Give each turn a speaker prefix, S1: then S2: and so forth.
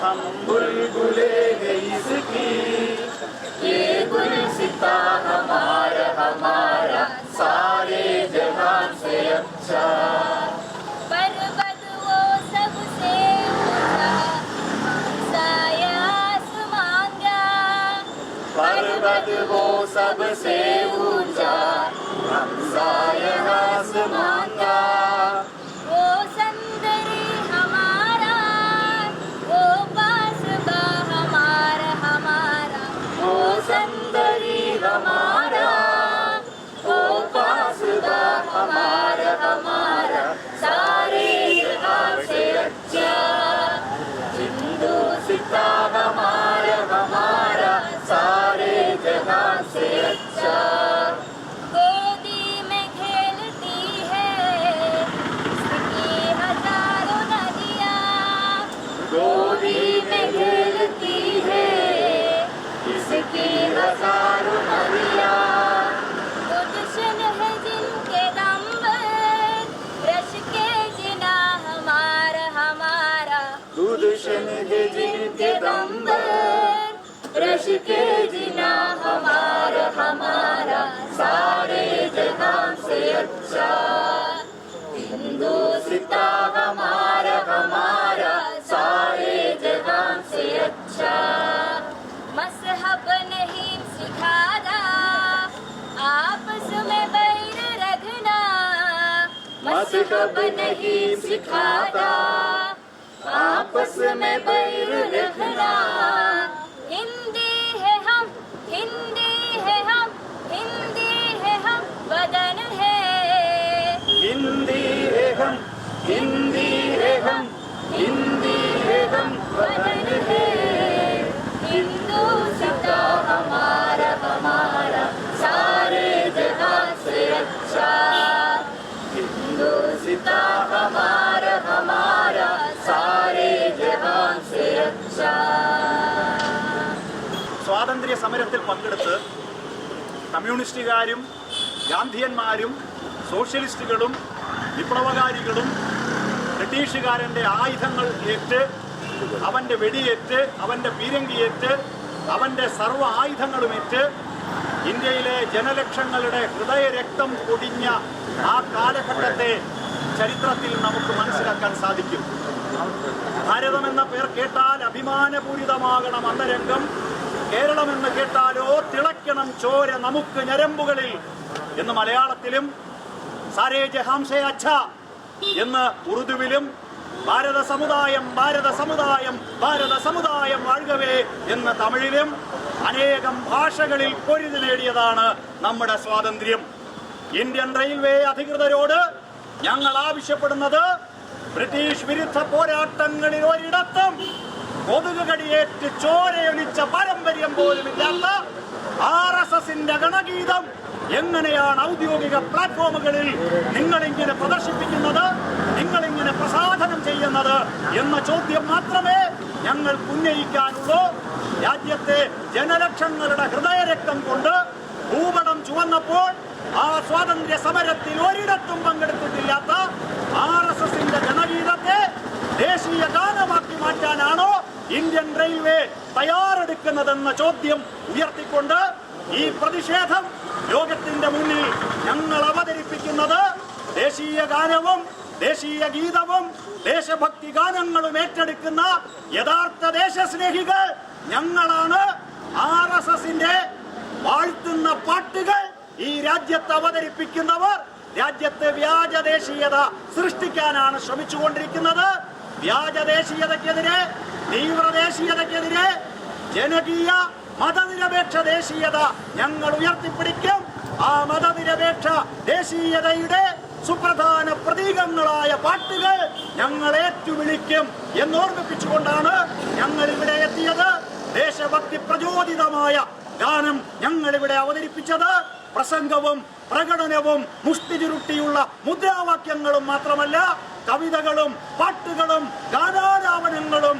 S1: हम बुलबुले इसकी ये गुलसिता हमारा हमारा सारे जहां से अच्छा
S2: पर्वत वो सबसे ऊंचा साया आसमां का
S1: पर्वत वो सबसे ऊंचा हमसाय आसमान से अच्छा हिंदू सिता हमारा हमारा से अच्छा
S2: मज़हब नहीं सिखाता। आपस में बैर रखना।
S1: मज़हब नहीं सिखाता आपस में बैर रखना।
S3: സ്വാതന്ത്ര്യ സമരത്തിൽ പങ്കെടുത്ത് കമ്മ്യൂണിസ്റ്റുകാരും ഗാന്ധിയന്മാരും സോഷ്യലിസ്റ്റുകളും വിപ്ലവകാരികളും ബ്രിട്ടീഷുകാരന്റെ ആയുധങ്ങൾ ഏറ്റ് അവന്റെ വെടിയേറ്റ് അവന്റെ പീരങ്കിയേറ്റ് അവന്റെ സർവ ആയുധങ്ങളുമേറ്റ് ഇന്ത്യയിലെ ജനലക്ഷങ്ങളുടെ ഹൃദയരക്തം പൊടിഞ്ഞ ആ കാലഘട്ടത്തെ ചരിത്രത്തിൽ നമുക്ക് മനസ്സിലാക്കാൻ സാധിക്കും. ഭാരതം എന്ന പേർ കേട്ടാൽ അഭിമാനപൂരിതമാകണം അന്തരംഗം. കേരളം എന്ന് കേട്ടാലോ തിളക്കണം ചോര നമുക്ക് ഞരമ്പുകളിൽ. എന്ന് മലയാളത്തിലും സാരേ ജഹാംസേ അച്ഛ. എന്ന് ഉറുദുവിലും ഭാരത സമുദായം ഭാരത സമുദായം ഭാരത സമുദായം വാഴുകവേ എന്ന് തമിഴിലും അനേകം ഭാഷകളിൽ പൊരുതി നേടിയതാണ് നമ്മുടെ സ്വാതന്ത്ര്യം. ഇന്ത്യൻ റെയിൽവേ അധികൃതരോട് ഞങ്ങൾ ആവശ്യപ്പെടുന്നത് ബ്രിട്ടീഷ് വിരുദ്ധ പോരാട്ടങ്ങളിൽ ഒരിടത്തും കൊതുക് കടിയേറ്റ് ചോരയൊലിച്ച പാരമ്പര്യം പോലുമില്ലാത്ത ആർ എസ് എസിന്റെ ഗണഗീതം എങ്ങനെയാണ് ഔദ്യോഗിക പ്ലാറ്റ്ഫോമുകളിൽ നിങ്ങളിങ്ങനെ പ്രദർശിപ്പിക്കുന്നത് നിങ്ങളിങ്ങനെ പ്രസാധനം ചെയ്യുന്നത് എന്ന ചോദ്യം മാത്രമേ ഞങ്ങൾ ഉന്നയിക്കാനുള്ളൂ. രാജ്യത്തെ ജനലക്ഷങ്ങളുടെ ഹൃദയരക്തം കൊണ്ട് ഭൂപടം ചുവന്നപ്പോൾ ആ സ്വാതന്ത്ര്യ സമരത്തിൽ ഒരിടത്തും പങ്കെടുത്തിട്ടില്ലാത്ത ആർ എസ് എസിന്റെ ജനഗീതത്തെ ദേശീയ ഗാനമാക്കി മാറ്റാനാണോ ഇന്ത്യൻ റെയിൽവേ തയ്യാറെടുക്കുന്നതെന്ന ചോദ്യം ഉയർത്തിക്കൊണ്ട് ഈ പ്രതിഷേധം ലോകത്തിന്റെ മുന്നിൽ ഞങ്ങൾ അവതരിപ്പിക്കുന്നത് ദേശീയ ഗാനവും ദേശീയ ഗീതവും ദേശഭക്തി ഗാനങ്ങളും ഏറ്റെടുക്കുന്ന യഥാർത്ഥ ദേശസ്നേഹികൾ ഞങ്ങളാണ്. ആർ എസ് എസിന്റെ വാഴ്ത്തുന്ന പാട്ടുകൾ ഈ രാജ്യത്ത് അവതരിപ്പിക്കുന്നവർ രാജ്യത്ത് വ്യാജ ദേശീയത സൃഷ്ടിക്കാനാണ് ശ്രമിച്ചുകൊണ്ടിരിക്കുന്നത്. വ്യാജ ദേശീയതയ്ക്കെതിരെ തീവ്ര ദേശീയതയ്ക്കെതിരെ ജനകീയ മതനിരപേക്ഷ ദേശീയത ഞങ്ങൾ ഉയർത്തിപ്പിടിക്കും. ആ മതനിരപേക്ഷ ദേശീയതയുടെ സുപ്രധാന പ്രതീകങ്ങളായ പാട്ടുകൾ ഞങ്ങൾ ഏറ്റുവിളിക്കും എന്നോർമ്മിപ്പിച്ചുകൊണ്ടാണ് ഞങ്ങൾ ഇവിടെ എത്തിയത്. ദേശഭക്തി പ്രചോദിതമായ ഗാനം ഞങ്ങൾ ഇവിടെ അവതരിപ്പിച്ചത്. പ്രസംഗവും പ്രകടനവും മുഷ്ടി ചുരുട്ടിയുള്ള മുദ്രാവാക്യങ്ങളും മാത്രമല്ല കവിതകളും പാട്ടുകളും ഗാനാലാപനങ്ങളും